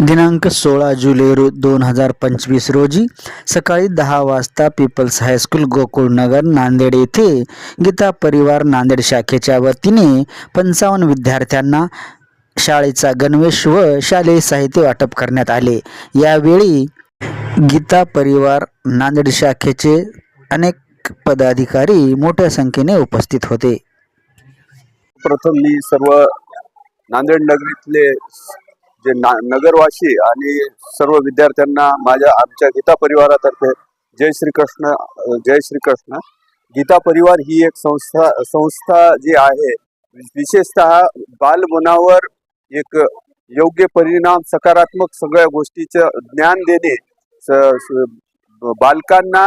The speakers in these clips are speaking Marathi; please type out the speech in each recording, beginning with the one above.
दिनांक सोळा जुलै रो दोन हजार पंचवीस रोजी सकाळी दहा वाजता पीपल्स हायस्कूल गोकुळनगर नांदेड येथे गीता परिवार नांदेड शाखेच्या वतीने पंचावन्न विद्यार्थ्यांना शाळेचा गणवेश व शालेय साहित्य वाटप करण्यात आले. यावेळी गीता परिवार नांदेड शाखेचे अनेक पदाधिकारी मोठ्या संख्येने उपस्थित होते. प्रथम मी सर्व नांदेड नगरीतले जे ना नगरवासी आणि सर्व विद्यार्थ्यांना माझ्या आमच्या गीता परिवारातर्फे जय श्रीकृष्ण जय श्रीकृष्ण. गीता परिवार ही एक संस्था संस्था जी आहे विशेषतः बालमनावर एक योग्य परिणाम सकारात्मक सगळ्या गोष्टीचं ज्ञान देणे स- बालकांना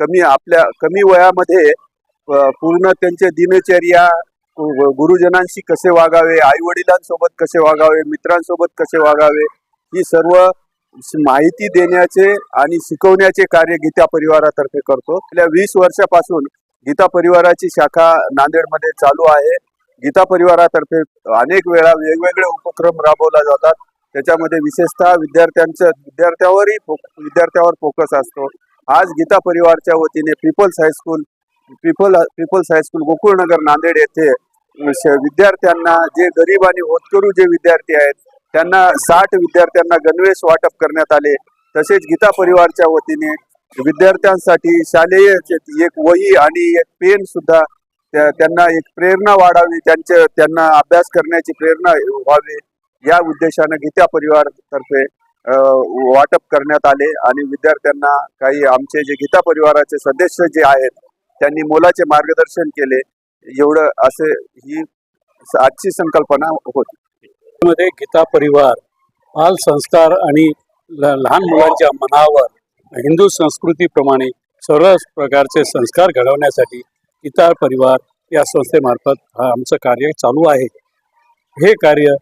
कमी आपल्या कमी वयामध्ये प- पूर्ण त्यांचे दिनचर्या गुरुजनांशी कसे वागावे आई वडिलांसोबत कसे वागावे मित्रांसोबत कसे वागावे ही सर्व माहिती देण्याचे आणि शिकवण्याचे कार्य गीता परिवारातर्फे करतो. गेल्या वीस वर्षापासून गीता परिवाराची शाखा नांदेडमध्ये चालू आहे. गीता परिवारातर्फे अनेक वेळा वेगवेगळे उपक्रम राबवला जातात. त्याच्यामध्ये विशेषतः विद्यार्थ्यांचं विद्यार्थ्यावरही फो विद्यार्थ्यावर फोकस असतो. आज गीता परिवारच्या वतीने people's high school people people's high school Gokulnagar Nanded येथे विद्यार्थ्यांना जे गरीब आणि होतकरू जे विद्यार्थी आहेत त्यांना साठ विद्यार्थ्यांना गणवेश वाटप करण्यात आले. तसेच गीता परिवारच्या वतीने विद्यार्थ्यांसाठी शालेय जे- एक वही आणि एक पेन सुद्धा त्या- त्यांना एक प्रेरणा वाढावी त्यांचे त्यांना अभ्यास करण्याची प्रेरणा व्हावी या उद्देशानं गीता परिवार तर्फे वाटप करण्यात आले आणि विद्यार्थ्यांना काही आमचे जे गीता परिवाराचे सदस्य जे आहेत त्यांनी मोलाचे मार्गदर्शन केले. एवढं असे ही आजची संकल्पना होती. मध्ये गीता परिवार बाल संस्कार आणि ल- लहान मुलांच्या मनावर हिंदू संस्कृतीप्रमाणे सर्व प्रकारचे संस्कार घडवण्यासाठी गीता परिवार या संस्थेमार्फत हा आमचं कार्य चालू आहे. हे कार्य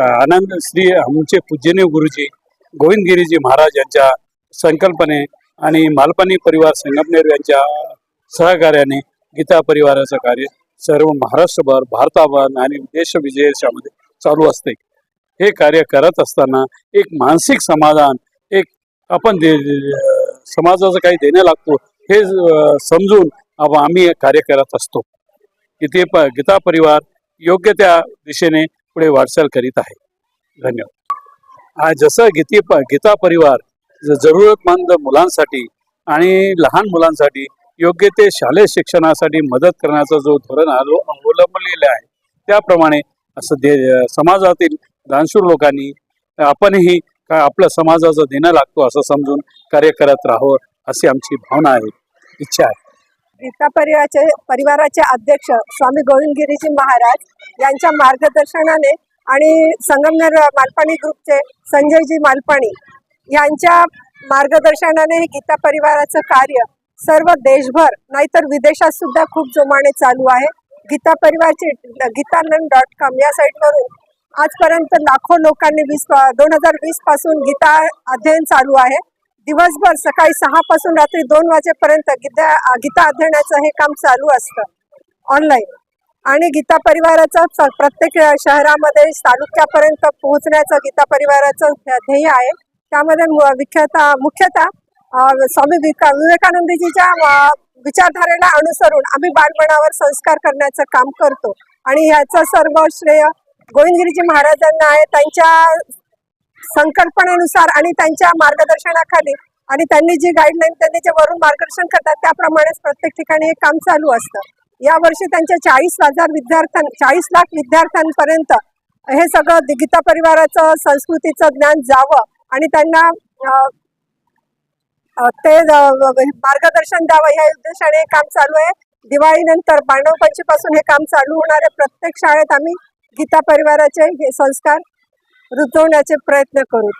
आनंद श्री आमचे पूजनीय गुरुजी गोविंदगिरीजी महाराज यांच्या संकल्पने आणि मालपानी परिवार संगमनेर यांच्या सहकार्याने गीता परिवाराचं कार्य सर्व महाराष्ट्रभर भारताभर आणि देश विदेशामध्ये चालू असते. हे कार्य करत असताना एक मानसिक समाधान एक आपण दे समाजाचं काही देणं लागतो हे समजून आम्ही कार्य करत असतो. इथे प गीता परिवार योग्य त्या दिशेने पुढे वाटचाल करीत आहे. धन्यवाद. आज जसं गीती प गीता परिवार जरूरतमंद मुलांसाठी आणि लहान मुलांसाठी योग्य ते शालेय शिक्षणासाठी मदत करण्याचा जो धोरण अवलंबलेला अवलंबलेलं आहे त्याप्रमाणे असं दे समाजातील दानशूर लोकांनी आपणही आपल्या समाजाचं देणं लागतो असं समजून कार्य करत राहावं अशी आमची भावना आहे इच्छा आहे. गीता परिवाराचे परिवाराचे अध्यक्ष स्वामी गोविंदगिरीजी महाराज यांच्या मार्गदर्शनाने आणि संगमनेर मालपाणी ग्रुपचे संजयजी मालपाणी यांच्या मार्गदर्शनाने गीता परिवाराचं कार्य सर्व देशभर नाहीतर विदेशात सुद्धा खूप जोमाने चालू आहे. गीता परिवारची गीतानंद डॉट कॉम या साईटवरून आजपर्यंत लाखो लोकांनी वीस दोन हजार वीसपासून गीता अध्ययन चालू आहे. दिवसभर सकाळी सहा पासून रात्री दोन वाजेपर्यंत गीता गीता अध्ययनाचं हे काम चालू असतं ऑनलाईन आणि गीता परिवाराचा प्रत्येक शहरामध्ये तालुक्यापर्यंत पोहोचण्याचं गीता परिवाराचं ध्येय आहे. त्यामध्ये मु- मुख्यतः मुख्यतः स्वामी विवेकानंदजीच्या विचारधारेला अनुसरून आम्ही बालपणावर संस्कार करण्याचं काम करतो. आणि ह्याचं सर्व श्रेय गोविंदगिरीजी महाराजांना आहे. त्यांच्या संकल्पनेनुसार आणि त्यांच्या मार्गदर्शनाखाली आणि त्यांनी जी गाईडलाईन त्यांनी जे वरून मार्गदर्शन करतात त्याप्रमाणेच प्रत्येक ठिकाणी हे काम चालू असतं. यावर्षी त्यांच्या चाळीस हजार विद्यार्थ्यां चाळीस लाख विद्यार्थ्यांपर्यंत हे सगळं गीता परिवाराचं संस्कृतीचं ज्ञान जावं आणि त्यांना ते मार्गदर्शन द्यावं या उद्देशाने हे काम चालू आहे. दिवाळीनंतर पांडवपंचीपासून हे काम चालू होणार आहे. प्रत्येक शाळेत आम्ही गीता परिवाराचे हे संस्कार रुजवण्याचे प्रयत्न करू.